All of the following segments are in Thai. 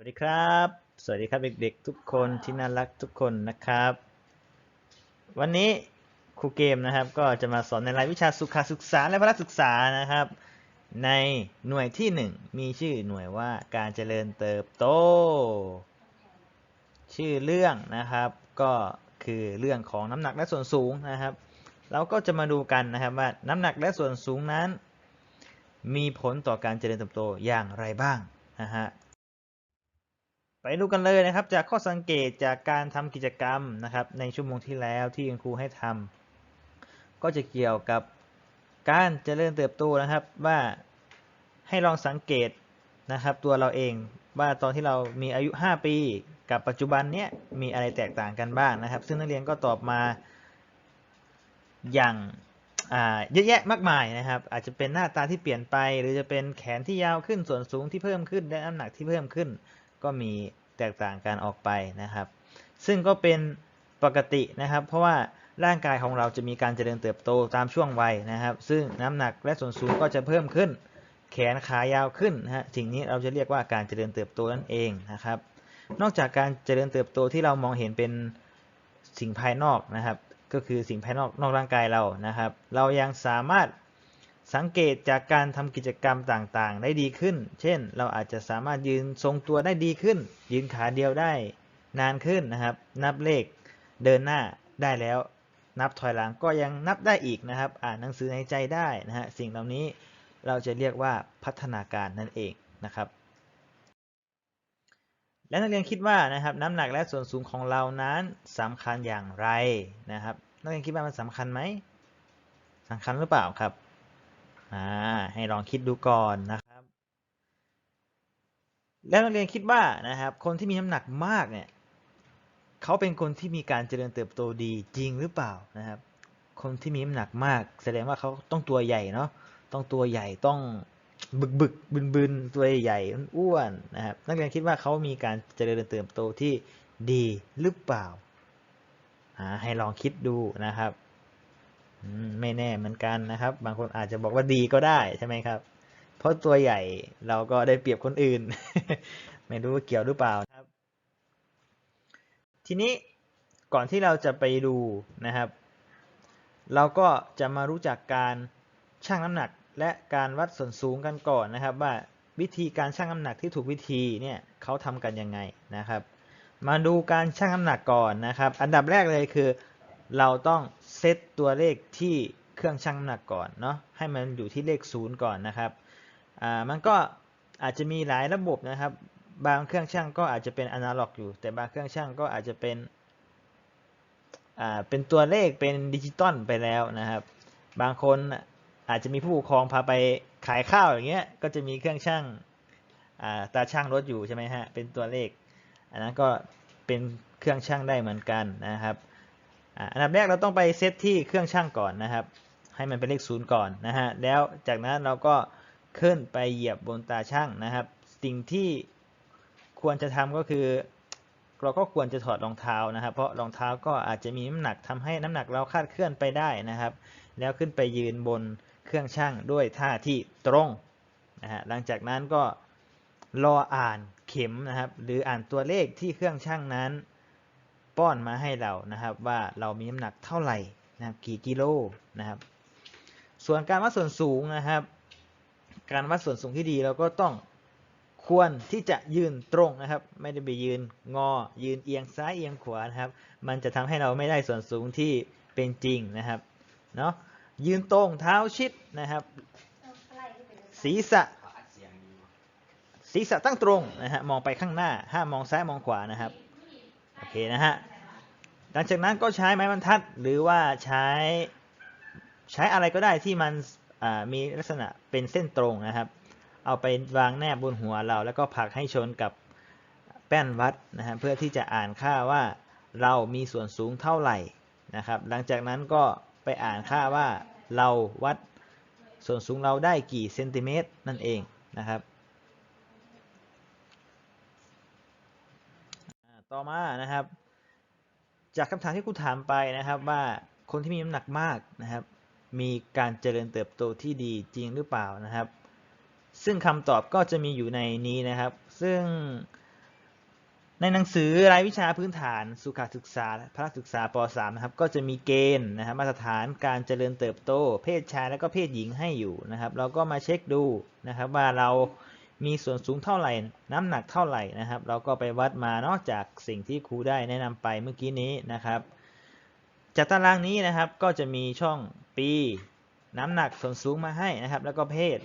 วัสดีครับ สวัสดีครับเด็กๆ ทุกคนที่น่ารักทุกคนนะครับ วันนี้ครูเกมนะครับ ก็จะมาสอนในรายวิชาสุขศึกษาและพละศึกษานะครับ ในหน่วยที่หนึ่งมีชื่อหน่วยว่าการเจริญเติบโต ชื่อเรื่องนะครับ ก็คือเรื่องของน้ำหนักและส่วนสูงนะครับ เราก็จะมาดูกันนะครับว่าน้ำหนักและส่วนสูงนั้น มีผลต่อการเจริญเติบโตอย่างไรบ้างนะฮะไป ดูกันเลยนะครับ จากข้อสังเกตจากการทำกิจกรรมนะครับ ในชั่วโมงที่แล้วที่คุณครูให้ทำก็จะเกี่ยวกับการเจริญเติบโตนะครับว่าให้ลองสังเกตนะครับ ตัวเราเองว่าตอนที่เรามีอายุ 5 ปี กับปัจจุบันเนี้ยมีอะไรแตกต่างกันบ้างนะครับ ซึ่งนักเรียนก็ตอบมาอย่างเยอะแยะมากมายนะครับ อาจจะเป็นหน้าตาที่เปลี่ยนไป หรือจะเป็นแขนที่ยาวขึ้นส่วนสูงที่เพิ่มขึ้นและน้ำหนักที่เพิ่มขึ้น ก็มีแตกต่างกันออกไปนะครับ ซึ่งก็เป็นปกตินะครับ เพราะว่าร่างกายของเราจะมีการเจริญเติบโตตามช่วงวัยนะครับ ซึ่งน้ำหนักและส่วนสูงก็จะเพิ่มขึ้น แขนขายาวขึ้นนะฮะสิ่งนี้เราจะเรียกว่าการเจริญเติบโตนั่นเองนะครับ นอกจากการเจริญเติบโตที่เรามองเห็นเป็นสิ่งภายนอกนะครับ ก็คือสิ่งภายนอกนอกร่างกายเรานะครับ เรายังสามารถ สังเกตจากการทำกิจกรรมต่างๆ ได้ดีขึ้น เช่น เราอาจจะสามารถยืนทรงตัวได้ดีขึ้น ยืนขาเดียวได้ นานขึ้นนะครับ นับเลข เดินหน้าได้แล้ว นับถอยหลังก็ยังนับได้อีกนะครับ อ่านหนังสือในใจได้นะฮะ สิ่งเหล่านี้เราจะเรียกว่าพัฒนาการนั่นเองนะครับ และนักเรียนคิดว่านะครับน้ำหนักและส่วนสูงของเรานั้นสำคัญอย่างไรนะครับ นักเรียนคิดว่ามันสำคัญไหมสำคัญหรือเปล่าครับ อ่าให้ลองคิดดูก่อนนะครับ แล้วนักเรียนคิดว่านะครับ คนที่มีน้ำหนักมากเนี่ยเขาเป็นคนที่มีการเจริญเติบโตดีจริงหรือเปล่านะครับ คนที่มีน้ำหนักมาก แสดงว่าเขาต้องตัวใหญ่เนาะต้องตัวใหญ่ต้องบึกบึกบึนบึนตัวใหญ่อ้วนนะครับ นักเรียนคิดว่าเขามีการเจริญเติบโตที่ดีหรือเปล่าอ่าให้ลองคิดดูนะครับ ไม่แน่เหมือนกันนะครับ บางคนอาจจะบอกว่าดีก็ได้ใช่ไหมครับ เพราะตัวใหญ่เราก็ได้เปรียบคนอื่น ไม่รู้ว่าเกี่ยวหรือเปล่าครับ ทีนี้ก่อนที่เราจะไปดูนะครับ เราก็จะมารู้จักการชั่งน้ำหนักและการวัดส่วนสูงกันก่อนนะครับ ว่าวิธีการชั่งน้ำหนักที่ถูกวิธีเนี่ยเขาทำกันยังไงนะครับ มาดูการชั่งน้ำหนักก่อนนะครับ อันดับแรกเลยคือ เราต้องเซตตัวเลขที่เครื่องชั่งน้ำหนักก่อนเนาะให้มันอยู่ที่เลขศูนย์ก่อนนะครับอ่ามันก็อาจจะมีหลายระบบนะครับ บางเครื่องชั่งก็อาจจะเป็นอนาล็อกอยู่ แต่บางเครื่องชั่งก็อาจจะเป็นอ่าเป็นตัวเลขเป็นดิจิตอลไปแล้วนะครับ บางคนอาจจะมีผู้ปกครองพาไปขายข้าวอย่างเงี้ยก็จะมีเครื่องชั่งอ่าตาช่างรถอยู่ใช่ไหมฮะเป็นตัวเลข อันนั้นก็เป็นเครื่องชั่งได้เหมือนกันนะครับ อันดับแรกเราต้องไปเซตที่เครื่องช่างก่อนนะครับ ให้มันเป็นเลขศูนย์ก่อนนะฮะ แล้วจากนั้นเราก็ขึ้นไปเหยียบบนตาช่างนะครับ สิ่งที่ควรจะทำก็คือ เราก็ควรจะถอดรองเท้านะครับ เพราะรองเท้าก็อาจจะมีน้ำหนักทำให้น้ำหนักเราคาดเคลื่อนไปได้นะครับ แล้วขึ้นไปยืนบนเครื่องช่างด้วยท่าที่ตรงนะฮะ หลังจากนั้นก็รออ่านเข็มนะครับ หรืออ่านตัวเลขที่เครื่องช่างนั้น ป้อนมาให้เรานะครับ ว่าเรามีน้ำหนักเท่าไหร่นะครับกี่กิโลนะครับ ส่วนการวัดส่วนสูงนะครับ การวัดส่วนสูงที่ดีเราก็ต้องควรที่จะยืนตรงนะครับ ไม่ได้ไปยืนงอ ยืนเอียงซ้ายเอียงขวานะครับ มันจะทำให้เราไม่ได้ส่วนสูงที่เป็นจริงนะครับเนาะยืนตรงเท้าชิดนะครับ ศีรษะศีรษะตั้งตรงนะฮะมองไปข้างหน้าห้ามมองซ้ายมองขวานะครับ โอเคนะฮะหลังจากนั้นก็ใช้ไม้บรรทัดหรือว่าใช้ใช้อะไรก็ได้ที่มันมีลักษณะเป็นเส้นตรงนะครับ เอาไปวางแนบบนหัวเรา แล้วก็ผักให้ชนกับแป้นวัดนะฮะเพื่อที่จะอ่านค่าว่าเรามีส่วนสูงเท่าไหร่นะครับ หลังจากนั้นก็ไปอ่านค่าว่าเราวัดส่วนสูงเราได้กี่เซนติเมตรนั่นเองนะครับ อ่า ต่อมานะครับ จากคำถามที่ครูถามไปนะครับว่าคนที่มีน้ำหนักมากนะครับ มีการเจริญเติบโตที่ดีจริงหรือเปล่านะครับ ซึ่งคำตอบก็จะมีอยู่ในนี้นะครับ ซึ่งในหนังสือรายวิชาพื้นฐานสุขศึกษาพละศึกษาป .3 นะครับ ก็จะมีเกณฑ์นะครับมาตรฐานการเจริญเติบโต เพศชายและก็เพศหญิงให้อยู่นะครับ เราก็มาเช็คดูนะครับว่าเรา มีส่วนสูงเท่าไหร่ น้ำหนักเท่าไหร่นะครับ เราก็ไปวัดมานอกจากสิ่งที่ครูได้แนะนำไปเมื่อกี้นี้นะครับจากตารางนี้นะครับก็จะมีช่องปี น้ำหนักส่วนสูงมาให้นะครับ แล้วก็เพศ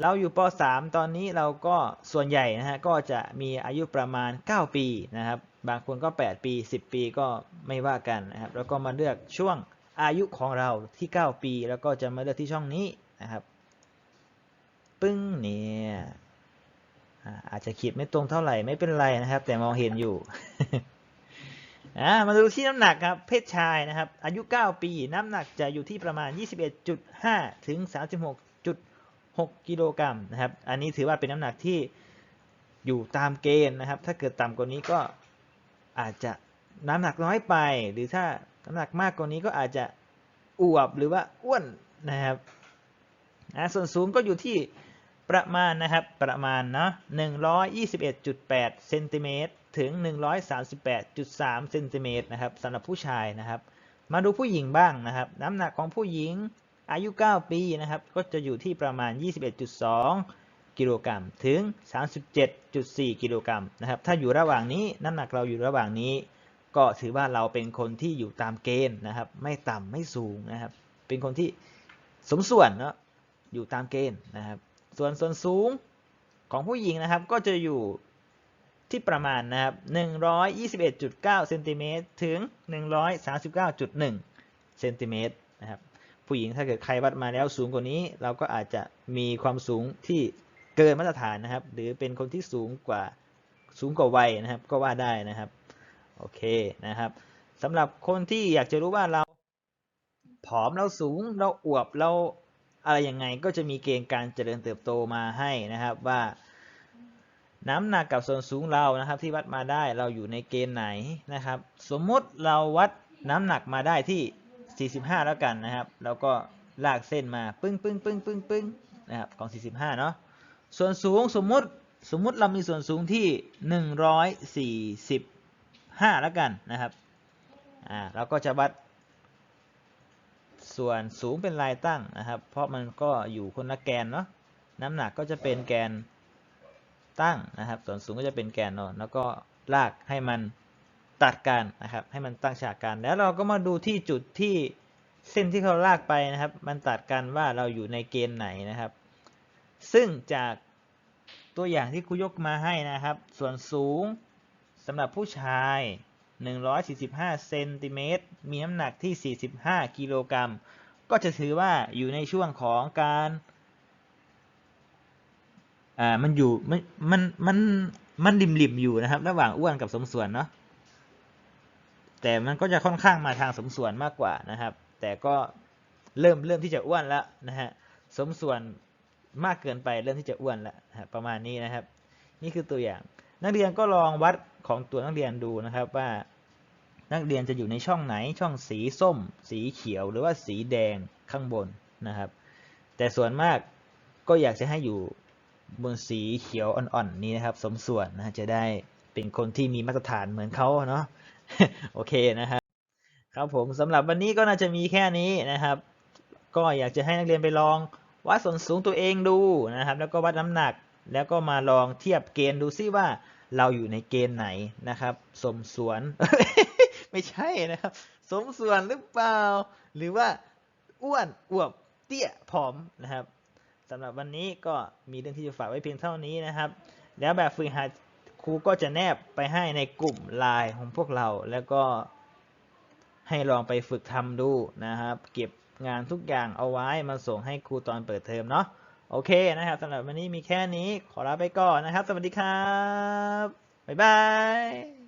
เราอยู่ป .3 ตอนนี้เราก็ส่วนใหญ่นะฮะก็จะมีอายุประมาณ 9 ปีนะครับ บางคนก็ 8 ปี 10 ปีก็ไม่ว่ากันนะครับแล้วก็มาเลือกช่วงอายุของเราที่ 9 ปี แล้วก็จะมาเลือกที่ช่องนี้นะครับ ปึ้งเนี่ยอ่าอา จจะขีดไม่ตรงเท่าไหร่ไม่เป็นไรนะครับ แต่มองเห็นอยู่อ่ามาดูที่น้ำหนักครับเพศชายนะครับ อายุ 9 ปีน้ำหนักจะอยู่ที่ประมาณ 21.5 ถึง 36.6 กิโลกรัมนะครับ อันนี้ถือว่าเป็นน้ำหนักที่อยู่ตามเกณฑ์นะครับ ถ้าเกิดต่ำกว่านี้ก็อาจจะน้ำหนักน้อยไป หรือถ้าน้ำหนักมากกว่านี้ก็อาจจะอวบหรือว่าอ้วนนะครับอ่าส่วนสูงก็อยู่ที่ ประมาณนะครับ ประมาณเนาะ121.8เซนติเมตรถึง 138.3เซนติเมตรนะครับสำหรับผู้ชายนะครับ มาดูผู้หญิงบ้างนะครับ น้ำหนักของผู้หญิงอายุ 9 ปีนะครับ ก็จะอยู่ที่ประมาณ 21.2 กิโลกรัมถึง 37.4 กิโลกรัมนะครับ ถ้าอยู่ระหว่างนี้น้ำหนักเราอยู่ระหว่างนี้ ก็ถือว่าเราเป็นคนที่อยู่ตามเกณฑ์นะครับ ไม่ต่ำไม่สูงนะครับ เป็นคนที่สมส่วนเนาะอยู่ตามเกณฑ์นะครับ ส่วนส่วนสูงของผู้หญิงนะครับก็จะอยู่ที่ประมาณนะครับ 121.9เซนติเมตรถึง 139.1เซนติเมตรนะครับ ผู้หญิงถ้าเกิดใครวัดมาแล้วสูงกว่านี้ เราก็อาจจะมีความสูงที่เกินมาตรฐานนะครับ หรือเป็นคนที่สูงกว่าสูงกว่าวัยนะครับ ก็ว่าได้นะครับ โอเคนะครับสำหรับคนที่อยากจะรู้ว่าเราผอมเราสูงเราอวบเรา อะไรยังไงก็จะมีเกณฑ์การเจริญเติบโตมาให้นะครับว่า น้ำหนักกับส่วนสูงเรานะครับ ที่วัดมาได้เราอยู่ในเกณฑ์ไหนนะครับ สมมติเราวัดน้ำหนักมาได้ที่ 45 แล้วกันนะครับ แล้วก็ลากเส้นมาปึ้งปึ้งปึ้งปึ้งปึ้งนะครับของ 45 เนาะส่วนสูงสมมติสมมติเรามีส่วนสูงที่ 145 แล้วกันนะครับอ่าเราก็จะวัด ส่วนสูงเป็นลายตั้งนะครับ เพราะมันก็อยู่คนละแกนเนาะน้ำหนักก็จะเป็นแกนตั้งนะครับ ส่วนสูงก็จะเป็นแกนนอนแล้วก็ลากให้มันตัดกันนะครับ ให้มันตั้งฉากกัน แล้วเราก็มาดูที่จุดที่เส้นที่เขาลากไปนะครับ มันตัดกันว่าเราอยู่ในเกณฑ์ไหนนะครับ ซึ่งจากตัวอย่างที่ครูยกมาให้นะครับ ส่วนสูงสำหรับผู้ชาย 145 เซนติเมตร มีน้ำหนักที่ 45 กิโลกรัม ก็จะถือว่าอยู่ในช่วงของการ อ่า มันอยู่ มัน มัน มัน มันริมริมๆอยู่นะครับ ระหว่างอ้วนกับสมส่วนเนาะ แต่มันก็จะค่อนข้างมาทางสมส่วนมากกว่านะครับ แต่ก็เริ่มเริ่มที่จะอ้วนแล้วนะฮะ สมส่วนมากเกินไปเริ่มที่จะอ้วนแล้วนะฮะประมาณนี้นะครับ นี่คือตัวอย่างนักเรียนก็ลองวัดของตัวนักเรียนดูนะครับว่า นักเรียนจะอยู่ในช่องไหนช่องสีส้ม สีเขียวหรือว่าสีแดงข้างบนนะครับ แต่ส่วนมากก็อยากจะให้อยู่บนสีเขียวอ่อนๆนี้นะครับ สมส่วนนะจะได้เป็นคนที่มีมาตรฐานเหมือนเขาเนาะโอเคนะครับครับผมสำหรับวันนี้ก็น่าจะมีแค่นี้นะครับ ก็อยากจะให้นักเรียนไปลองวัดส่วนสูงตัวเองดูนะครับ แล้วก็วัดน้ำหนักแล้วก็มาลองเทียบเกณฑ์ดูซิว่าเราอยู่ในเกณฑ์ไหนนะครับ สมส่วน ไม่ใช่นะครับ สมส่วนหรือเปล่า หรือว่าอ้วนอวบเตี้ยผอมนะครับสำหรับวันนี้ก็มีเรื่องที่จะฝากไว้เพียงเท่านี้นะครับ แล้วแบบฝึกหัดครูก็จะแนบไปให้ในกลุ่มไลน์ของพวกเราแล้วก็ให้ลองไปฝึกทำดูนะครับ เก็บงานทุกอย่างเอาไว้มาส่งให้ครูตอนเปิดเทอมเนาะโอเคนะครับสำหรับวันนี้มีแค่นี้ขอลาไปก่อนนะครับ สวัสดีครับ บ๊ายบาย